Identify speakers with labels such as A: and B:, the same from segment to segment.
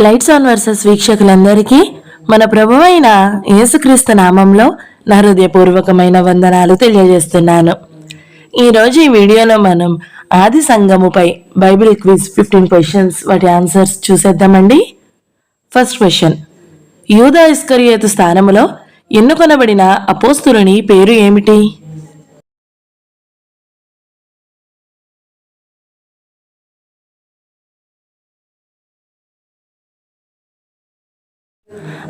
A: Lights on versus వీక్షకులందరికీ మన ప్రభు అయిన యేసుక్రీస్తు నామంలో నా హృదయపూర్వకమైన వందనాలు తెలియజేస్తున్నాను. ఈరోజు ఈ వీడియోలో మనం ఆది సంఘముపై బైబిల్ క్విజ్ ఫిఫ్టీన్ క్వశ్చన్స్ వాటి ఆన్సర్స్ చూసేద్దామండి. First question. యూదా ఇస్కరియోతు స్థానములో ఎన్నుకొనబడిన అపోస్తులని పేరు ఏమిటి?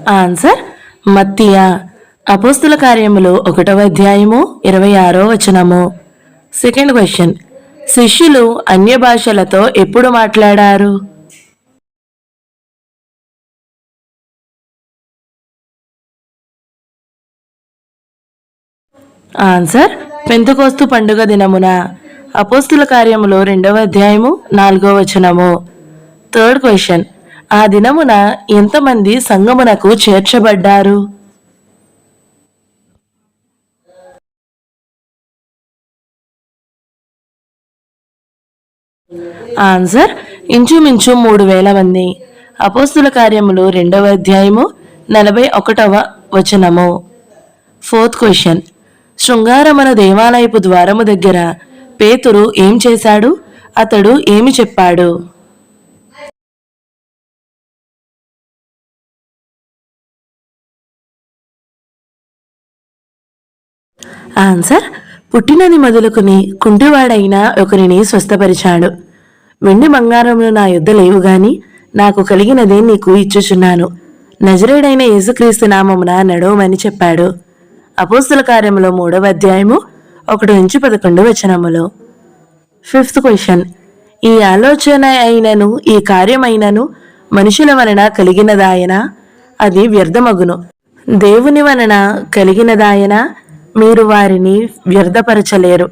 A: ఆన్సర్ మత్తియా. అపోస్తుల కార్యములు ఒకటవ అధ్యాయము ఇరవై ఆరో వచనము. సెకండ్ క్వశ్చన్ శిష్యులు అన్య భాషలతో ఎప్పుడు మాట్లాడారు? ఆన్సర్ పెంతకోస్తు పండుగ దినమున. అపోస్తుల కార్యములో రెండవ అధ్యాయము నాలుగో వచనము. థర్డ్ క్వశ్చన్ ఆ దినమున ఎంతమంది సంగమునకు చేర్చబడ్డారు? ఆన్సర్ ఇంచుమించు మూడు వేల మంది. అపోస్తుల కార్యములు రెండవ అధ్యాయము నలభై ఒకటవ వచనము. ఫోర్త్ క్వశ్చన్ శృంగారమన దేవాలయపు ద్వారము దగ్గర పేతురు ఏం చేశాడు? అతడు ఏమి చెప్పాడు? ఆన్సర్ పుట్టినది మొదలుకుని కుంటివాడైన ఒకరిని స్వస్థపరిచాడు. వెండి బంగారంలో నా యుద్ధ లేవు గాని నాకు కలిగినదే నీకు ఇచ్చుచున్నాను. నజరేడైన యేసుక్రీస్తు నామమున నడవమని చెప్పాడు. అపోస్తుల కార్యములో మూడవ అధ్యాయము ఒకటి నుంచి పదకొండు వచనములు. Fifth question. ఈ ఆలోచన అయినను ఈ కార్యమైనను మనుషుల వలన కలిగినదాయన? అది వ్యర్థమగును. దేవుని వలన కలిగినదాయన? మీరు వారిని వ్యర్థపరచలేరు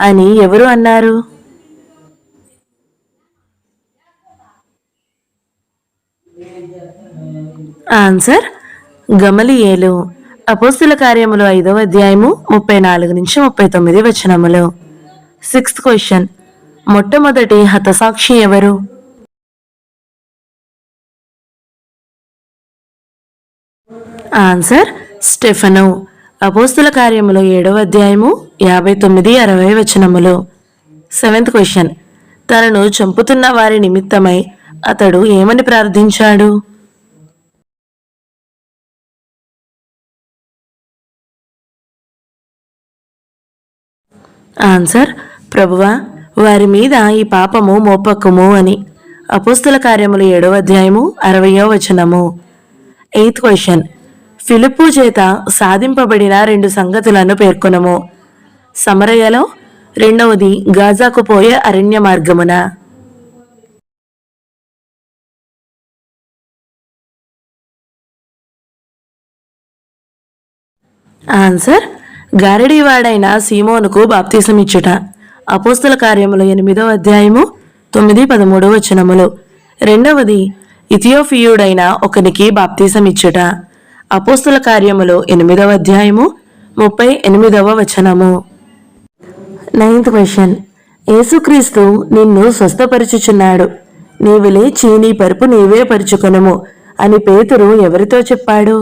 A: అని ఎవరు అన్నారు? ఆన్సర్ గమలియేలు. అపోస్తుల కార్యములు ఐదవ అధ్యాయము ముప్పై నాలుగు నుంచి ముప్పై తొమ్మిది వచనములు. సిక్స్త్ క్వశ్చన్ మొట్టమొదటి హతసాక్షి ఎవరు? ఆన్సర్ స్టెఫను. అపోస్తుల కార్యములు ఏడవ అధ్యాయము యాభై తొమ్మిది అరవై వచనములు. Seventh question. తనను చంపుతున్న వారి నిమిత్తమై అతడు ఏమని ప్రార్థించాడు? ఆన్సర్ ప్రభువా వారి మీద ఈ పాపము మోపకము అని. అపోస్తుల కార్యములు ఏడవ అధ్యాయము అరవయో వచనము. Eighth question. ఫిలిప్పు చేత సాధింపబడిన రెండు సంగతులను పేర్కొనము. సమరయలో రెండవది గాజాకు పోయే అరణ్య మార్గమున. ఆన్సర్ గారడీవాడైన సీమోనుకు బాప్తీసం ఇచ్చుట అపోస్తుల కార్యములు ఎనిమిదవ అధ్యాయము తొమ్మిది పదమూడు వచనములు. రెండవది ఇథియోఫియుడైన ఒకనికి బాప్తీసం ఇచ్చుట అపోస్తుల కార్యములు ఎనిమిదవ అధ్యాయము ముప్పై ఎనిమిదవ వచనము. నైన్త్ క్వశ్చన్ యేసుక్రీస్తు నిన్ను స్వస్థపరచుచున్నాడు. నీవు లేచి నీ పరుపు నీవే పరుచుకొనుము అని పేతురు ఎవరితో చెప్పాడు?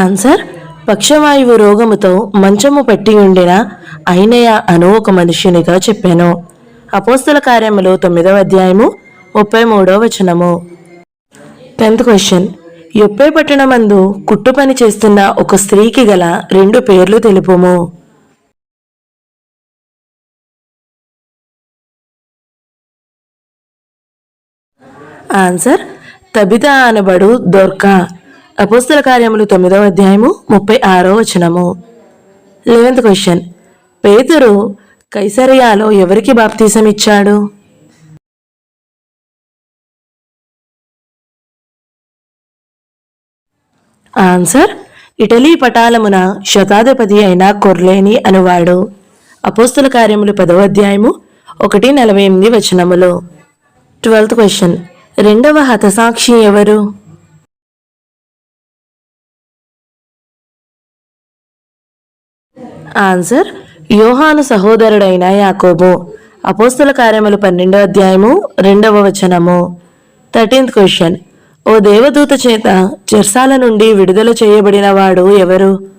A: ఆన్సర్ పక్షవాయువు రోగముతో మంచము పట్టి ఉండిన అయినయ అను ఒక మనుష్యునిగా చెప్పాను. అపోస్తుల కార్యములు తొమ్మిదవ అధ్యాయము ముప్పై మూడవ వచనము. టెన్త్ క్వశ్చన్ యొప్పే పట్టణమందు కుట్టు పని చేస్తున్న ఒక స్త్రీకి గల రెండు పేర్లు తెలుపుము. Answer Tabitha అనబడు Dorcas. అపోస్తుల కార్యములు తొమ్మిదవ అధ్యాయము ముప్పై ఆరో వచనము. లెవెంత్ క్వశ్చన్ పేతురు కైసరియాలో ఎవరికి బాప్తీసం ఇచ్చాడు? ఆన్సర్ ఇటలీ పటాలమున శతాధిపతి అయిన కొర్లేని అనువాడు. అపోస్తుల కార్యములు పదవ అధ్యాయము ఒకటి నలభై ఎనిమిది వచనములు. ట్వెల్త్ క్వశ్చన్ రెండవ హతసాక్షి ఎవరు? ఆన్సర్ యోహాను సహోదరుడైన యాకోబు. అపోస్తుల కార్యములు పన్నెండో అధ్యాయము రెండవ వచనము. Thirteenth question. ఓ దేవదూత చేత చెర్సాల నుండి విడుదల చేయబడిన వాడు ఎవరు?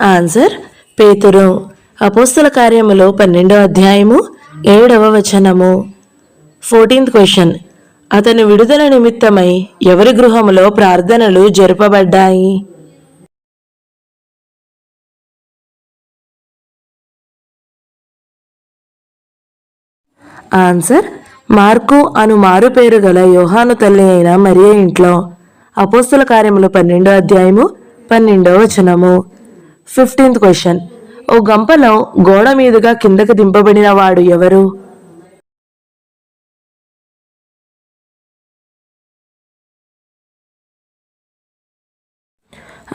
A: ఆన్సర్ పేతురు. అపోస్తుల కార్యములో పన్నెండో అధ్యాయము ఏడవ వచనము. Fourteenth question. అతని విడుదల నిమిత్తమై ఎవరి గృహములో ప్రార్థనలు జరపబడ్డాయి? ఆన్సర్ మార్కు అను మారు పేరు గల యోహాను తల్లి అయిన మరియ ఇంట్లో. అపోస్తుల కార్యములు పన్నెండో అధ్యాయము పన్నెండో వచనము. ఫిఫ్టీన్త్ క్వశ్చన్ ఓ గంపలో గోడ మీదుగా కిందకు దింపబడిన వాడు ఎవరు?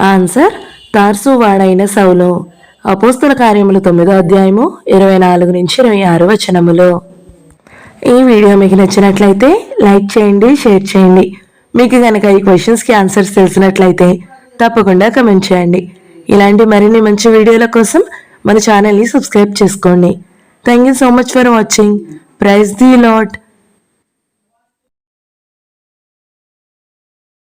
A: ఆన్సర్ తార్సు వాడైన సౌలు. అపోస్తుల కార్యములు తొమ్మిదో అధ్యాయము ఇరవై నాలుగు నుంచి ఇరవై ఆరు వచనములు. ఈ వీడియో మీకు నచ్చినట్లయితే లైక్ చేయండి షేర్ చేయండి. మీకు కనుక ఈ క్వశ్చన్స్కి ఆన్సర్స్ తెలిసినట్లయితే తప్పకుండా కమెంట్ చేయండి. ఇలాంటి మరిన్ని మంచి వీడియోల కోసం మన ఛానల్ని సబ్స్క్రైబ్ చేసుకోండి. Thank you so much for watching praise the Lord